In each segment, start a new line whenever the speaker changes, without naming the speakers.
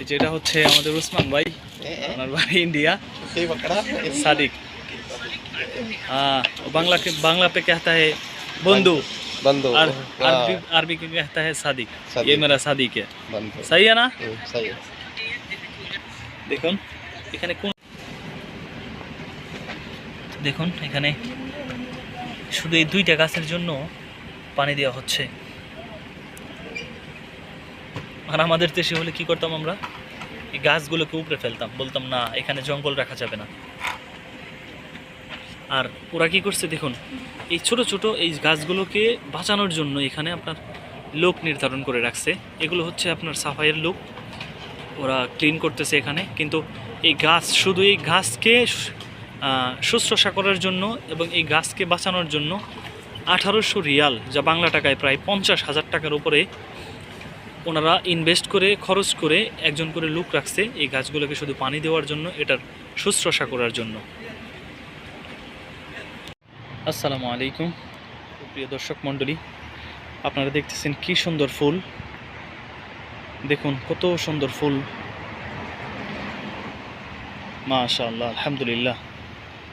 এই যেটা হচ্ছে আমাদের উসমান ভাই ওনার বাড়ি ইন্ডিয়া
कई पकड़ा
सादिक हाँ बांग्ला के बांग्ला पे कहता है बंधु
बंदो
और अरबी अरबी के कहता है सादिक
सादिक।
ये मेरा सादिक है
बंदो
सही है ना
हम्म, सही है
দেখুন এখানে কোন দেখুন এখানে শুধু এই দুইটা গাছের জন্য পানি দেওয়া হচ্ছে আর আমাদের দেশে হলে কি করতাম আমরা? এই গাছগুলোকে উপড়ে ফেলতাম। বলতাম, না, এখানে জঙ্গল রাখা যাবে না। আর ওরা কি করছে দেখুন, এই ছোট ছোট এই গাছগুলোকে বাঁচানোর জন্য এখানে আপনার লোক নির্ধারণ করে রাখছে। এগুলো হচ্ছে আপনার সাফাইয়ের লোক। ওরা ক্লিন করতেছে এখানে। কিন্তু এই গাছ শুধু এই গাছকে শুশ্রূষা করার জন্য এবং এই গাছকে বাঁচানোর জন্য আঠারোশো রিয়াল, যা বাংলা টাকায় প্রায় পঞ্চাশ হাজার টাকার উপরে ওনারা ইনভেস্ট করে, খরচ করে একজন করে লোক রাখছে এই গাছগুলোকে শুধু পানি দেওয়ার জন্য, এটার শুশ্রূষা করার জন্য। আসসালামু আলাইকুম। প্রিয় দর্শক মণ্ডলী, আপনারা দেখতেছেন কি সুন্দর ফুল। দেখুন কত সুন্দর ফুল। মাশাআল্লাহ, আলহামদুলিল্লাহ।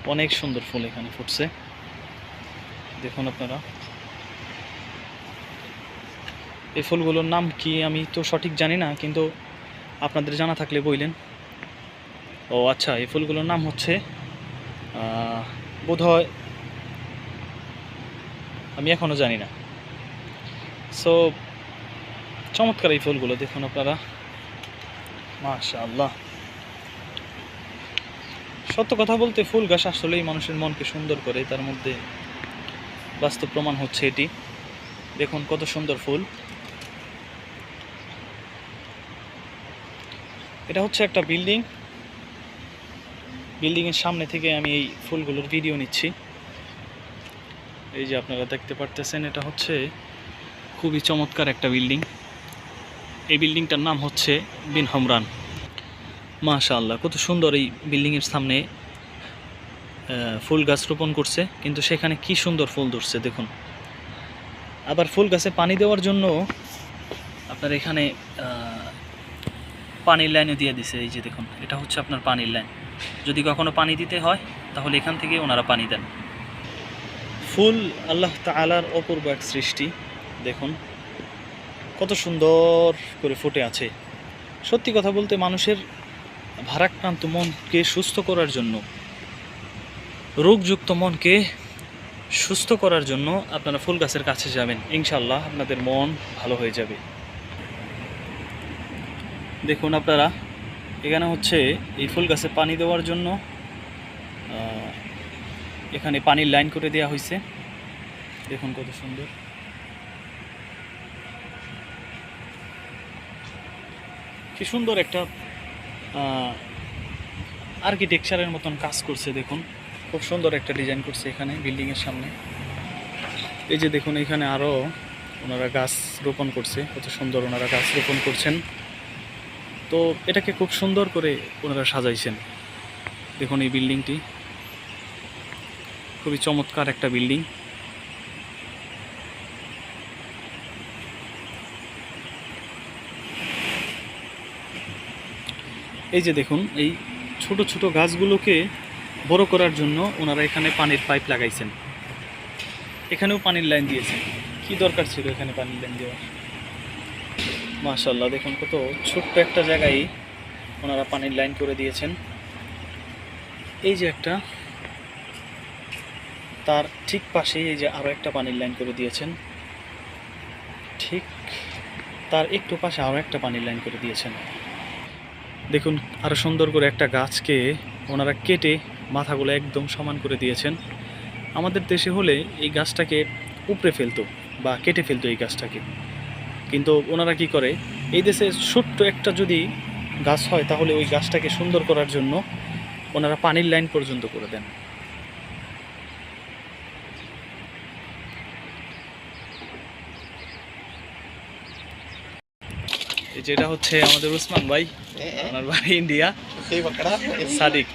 অনেক সুন্দর ফুল এখানে ফুটছে। দেখুন আপনারা। এই ফুলগুলোর নাম কি আমি তো সঠিক জানি না, কিন্তু আপনাদের জানা থাকলে বললেন ও আচ্ছা এই ফুলগুলোর নাম হচ্ছে বোধহয় আমি এখনও জানি না। সো চমৎকার এই ফুলগুলো, দেখুন আপনারা। মাশাআল্লাহ। সত্য কথা বলতে ফুল গাছ আসলেই মানুষের মনকে সুন্দর করে, তার মধ্যে বাস্তব প্রমাণ হচ্ছে এটি। দেখুন কত সুন্দর ফুল। এটা হচ্ছে একটা বিল্ডিং বিল্ডিংয়ের সামনে থেকে আমি এই ফুলগুলোর ভিডিও নিচ্ছি। এই যে আপনারা দেখতে পারতেছেন, এটা হচ্ছে খুবই চমৎকার একটা বিল্ডিং এই বিল্ডিংটার নাম হচ্ছে বিন হমরান। মাশাআল্লাহ, কত সুন্দর এই বিল্ডিংয়ের সামনে ফুল গাছ রোপণ করছে। কিন্তু সেখানে কি সুন্দর ফুল ধরছে, দেখুন। আবার ফুল গাছে পানি দেওয়ার জন্য আপনার এখানে পানির লাইনও দিয়ে দিছে, এই যে দেখুন, এটা হচ্ছে আপনার পানির লাইন। যদি কখনো পানি দিতে হয়, তাহলে এখান থেকে ওনারা পানি দেন। ফুল আল্লাহ তালার অপূর্ব এক সৃষ্টি, দেখুন, কত সুন্দর করে ফুটে আছে। সত্যি কথা বলতে মানুষের ভারাক্রান্ত মনকে সুস্থ করার জন্য, রোগযুক্ত মনকে সুস্থ করার জন্য আপনারা ফুল গাছের কাছে যাবেন ইনশাল্লাহ আপনাদের মন ভালো হয়ে যাবে। দেখুন আপনারা, এখানে হচ্ছে এই ফুল গাছে পানি দেওয়ার জন্য এখানে পানির লাইন করে দেওয়া হয়েছে দেখুন কত সুন্দর। কি সুন্দর একটা আর্কিটেকচারের মতন কাজ করছে, দেখুন। খুব সুন্দর একটা ডিজাইন করছে এখানে বিল্ডিংয়ের সামনে। এই যে দেখুন, এখানে আরও ওনারা গাছ রোপণ করছে, কত সুন্দর ওনারা গাছ রোপণ করছেন। তো এটাকে খুব সুন্দর করে ওনারা সাজাইছেন। দেখুন এই বিল্ডিংটি। খুবই চমৎকার একটা বিল্ডিং। এই যে দেখুন, এই ছোট ছোট গাছগুলোকে বড় করার জন্য ওনারা এখানে পানির পাইপ লাগাইছেন। এখানেও পানির লাইন দিয়েছেন। কি দরকার ছিল এখানে পানির লাইন দেওয়ার? মাশাল্লাহ দেখুন কত ছোট্ট একটা জায়গায় ওনারা পানির লাইন করে দিয়েছেন। এই যে একটা, তার ঠিক পাশেই এই যে আরও একটা পানির লাইন করে দিয়েছেন। ঠিক তার একটু পাশে আরও একটা পানির লাইন করে দিয়েছেন। দেখুন আরও সুন্দর করে একটা গাছকে ওনারা কেটে মাথাগুলো একদম সমান করে দিয়েছেন। আমাদের দেশে হলে এই গাছটাকে উপড়ে ফেলতো বা কেটে ফেলতো এই গাছটাকে। কিন্তু ওনারা কি করে? এই দেশে ছোট্ট একটা যদি গাছ হয় তাহলে ওই গাছটাকে সুন্দর করার জন্য ওনারা পানির লাইন পর্যন্ত করে দেন। যেটা হচ্ছে আমাদের উসমান ভাই হ্যাঁ। ওনার বাড়ি ইন্ডিয়া। সাদিক।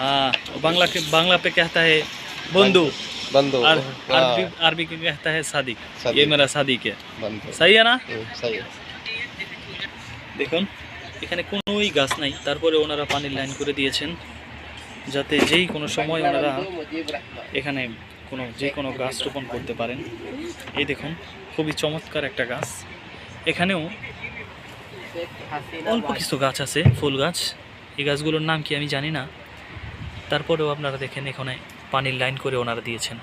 হ্যাঁ বাংলাকে বাংলা পেকে কেহতা বন্ধু।
बंदो
और अरबी अरबी के कहता है सादिक
सादिक।
ये मेरा सादिक है
बंदो
सही है ना
हम्म, सही है
দেখুন এখানে কোনোই গাছ নাই তারপরে ওনারা পানির লাইন করে দিয়েছেন যাতে যেই কোনো সময় ওনারা এখানে কোনো যে কোনো গাছ রোপণ করতে পারেন এই দেখুন খুবই চমৎকার একটা গাছ এখানেও অল্প কিছু গাছ আছে ফুল গাছ এই গাছগুলোর নাম কি আমি জানি না তারপরেও আপনারা দেখেন এখানে পানির লাইন করে ওনারা দিয়েছেন।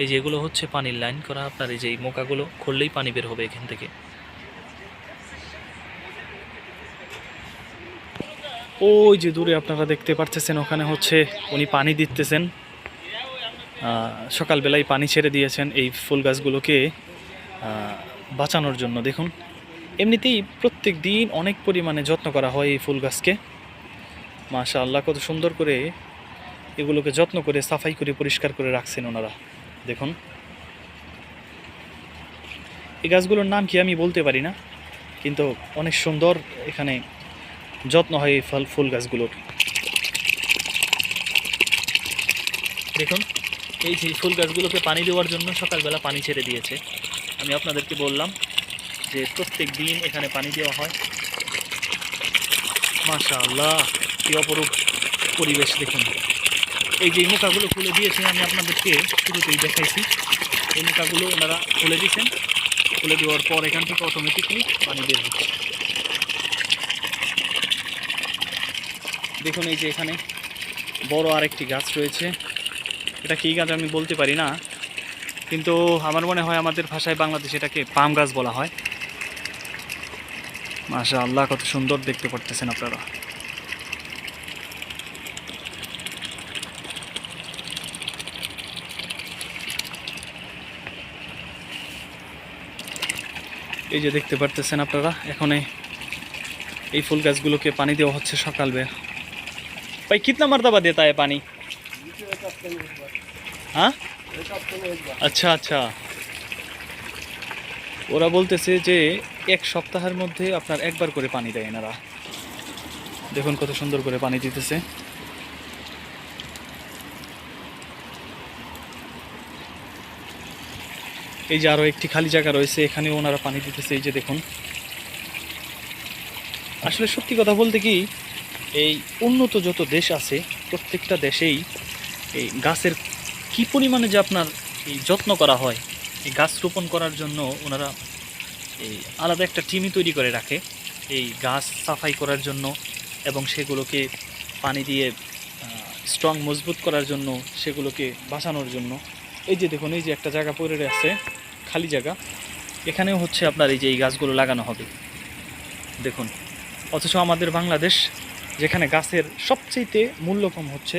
এই যে এগুলো হচ্ছে পানির লাইন করা, আপনার এই যে মোকাগুলো খুললেই পানি বের হবে এখান থেকে। ওই যে দূরে আপনারা দেখতে পারতেছেন, ওখানে হচ্ছে উনি পানি দিতেছেন। সকালবেলায় পানি ছেড়ে দিয়েছেন এই ফুল গাছগুলোকে বাঁচানোর জন্য। দেখুন, এমনিতেই প্রত্যেক দিন অনেক পরিমাণে যত্ন করা হয় এই ফুল গাছকে। মাশা আল্লাহ কত সুন্দর করে এগুলোকে যত্ন করে, সাফাই করে, পরিষ্কার করে রাখছেন ওনারা। দেখুন। এই গাছগুলোর নাম কি আমি বলতে পারি না, কিন্তু অনেক সুন্দর এখানে যত্ন হয় এই ফল, ফুল গাছগুলোর। দেখুন, এই যে ফুল গাছগুলোকে পানি দেওয়ার জন্য সকালবেলা পানি ছেড়ে দিয়েছে। আমি আপনাদেরকে বললাম যে প্রত্যেক দিন এখানে পানি দেওয়া হয়। মাশা আল্লাহ কি অপরূপ পরিবেশ, দেখুন। এই যে মোকাগুলো খুলে দিয়েছে আমি আপনাদেরকে শুরুতেই দেখাইছি। এই মোকাগুলো ওনারা খুলে দিয়েছেন। খুলে দেওয়ার পর এখান থেকে অটোমেটিকলি পানি বের হচ্ছে। দেখুন এই যে এখানে বড় আরেকটি গাছ রয়েছে। এটা কী গাছ আমি বলতে পারি না, কিন্তু আমার মনে হয় আমাদের ভাষায় বাংলাদেশে এটাকে পাম গাছ বলা হয়। মাশা আল্লাহ কত সুন্দর দেখতে পারতেছেন আপনারা। এই যে দেখতে পারতেছেন আপনারা, এখানে এই ফুল গাছগুলোকে পানি দেওয়া হচ্ছে সকালবেলা। ভাই, কিতনা মর্তবা দেতা है পানি? হ্যাঁ? আচ্ছা আচ্ছা। ওরা বলতেছে যে, এক সপ্তাহের মধ্যে আপনার একবার করে পানি দেয় এনারা। দেখুন কত সুন্দর করে পানি দিতেছে। এই যে আরও একটি খালি জায়গা রয়েছে, এখানেও ওনারা পানি দিতেছে, এই যে দেখুন। আসলে সত্যি কথা বলতে কি, এই উন্নত যত দেশ আছে, প্রত্যেকটা দেশেই এই গাছের কি পরিমাণে যে আপনার এই যত্ন করা হয়, এই গাছ রোপণ করার জন্য ওনারা এই আলাদা একটা টিমই তৈরি করে রাখে, এই গাছ সাফাই করার জন্য এবং সেগুলোকে পানি দিয়ে স্ট্রং মজবুত করার জন্য সেগুলোকে বাঁচানোর জন্য। এই যে দেখুন, এই যে একটা জায়গা পড়ে আছে খালি জায়গা। এখানেও হচ্ছে আপনার এই যে এই গাছগুলো লাগানো হবে। দেখুন, অথচ আমাদের বাংলাদেশ যেখানে গাছের সবচেয়ে মূল্য কম হচ্ছে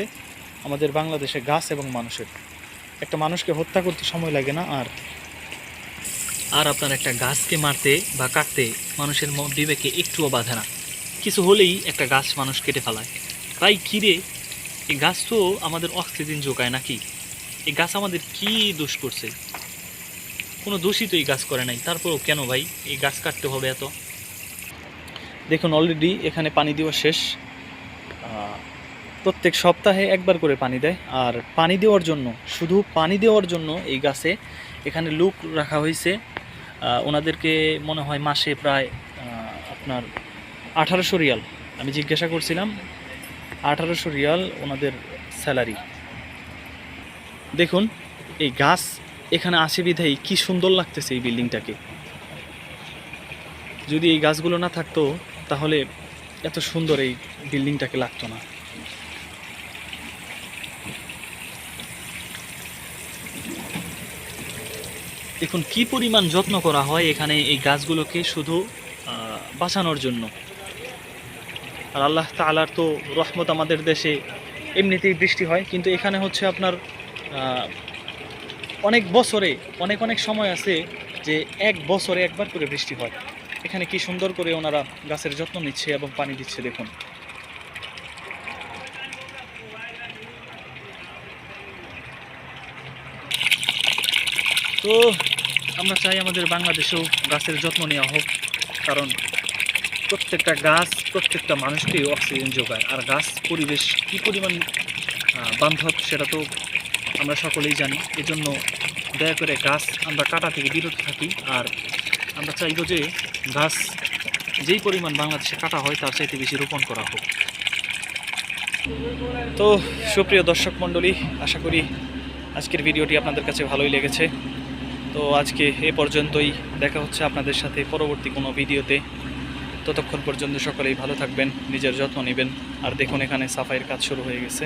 আমাদের বাংলাদেশে গাছ এবং মানুষের। একটা মানুষকে হত্যা করতে সময় লাগে না, আর আর আপনার একটা গাছকে মারতে বা কাটতে মানুষের মন বিবেকে একটুও বাধে না। কিছু হলেই একটা গাছ মানুষ কেটে ফেলায়। তাই কিরে এই গাছ তো আমাদের অক্সিজেন যোগায় নাকি? এই গাছ আমাদের কি দোষ করছে? কোনো দোষই তো এই গাছ করে নাই। তারপরেও কেন ভাই? এই গাছ কাটতে হবে এত। দেখুন অলরেডি এখানে পানি দেওয়া শেষ। প্রত্যেক সপ্তাহে একবার করে পানি দেয়। আর পানি দেওয়ার জন্য, শুধু পানি দেওয়ার জন্য এই গাছে এখানে লুক রাখা হয়েছে। ওনাদেরকে মনে হয় মাসে প্রায় আপনার আঠারোশো রিয়াল। আমি জিজ্ঞাসা করছিলাম, আঠারোশো রিয়াল ওনাদের স্যালারি। দেখুন, এই গাছ এখানে আসে বিধাই কি সুন্দর লাগতেছে এই বিল্ডিংটাকে। যদি এই গাছগুলো না থাকতো, তাহলে এত সুন্দর এই বিল্ডিংটাকে লাগতো না। দেখুন, কি পরিমাণ যত্ন করা হয় এখানে এই গাছগুলোকে শুধু বাঁচানোর জন্য। আর আল্লাহ তালার তো রহমত আমাদের দেশে এমনিতেই বৃষ্টি হয়, কিন্তু এখানে হচ্ছে আপনার অনেক বছরে, অনেক অনেক সময় আছে যে এক বছরে একবার করে বৃষ্টি হয়। এখানে কি সুন্দর করে ওনারা গাছের যত্ন নিচ্ছে এবং পানি দিচ্ছে, দেখুন। তো আমরা চাই আমাদের বাংলাদেশেও গাছের যত্ন নেওয়া হোক, কারণ প্রত্যেকটা গাছ প্রত্যেকটা মানুষকেই অক্সিজেন যোগায়। আর গাছ পরিবেশ কী পরিমাণ বান্ধব সেটা তো আমরা সকলেই জানি, এজন্য দয়া করে গাছ আমরা কাটা থেকে বিরত থাকি আর আমরা চাইব যে গাছ যেই পরিমাণ বাংলাদেশে কাটা হয় তার চাইতে বেশি রোপণ করা হোক। তো সুপ্রিয় দর্শক মণ্ডলী, আশা করি আজকের ভিডিওটি আপনাদের কাছে ভালোই লেগেছে। তো আজকে এ পর্যন্তই, দেখা হচ্ছে আপনাদের সাথে পরবর্তী কোনো ভিডিওতে। ততক্ষণ পর্যন্ত সকলেই ভালো থাকবেন, নিজের যত্ন নেবেন। আর দেখুন, এখানে সাফাইয়ের কাজ শুরু হয়ে গেছে।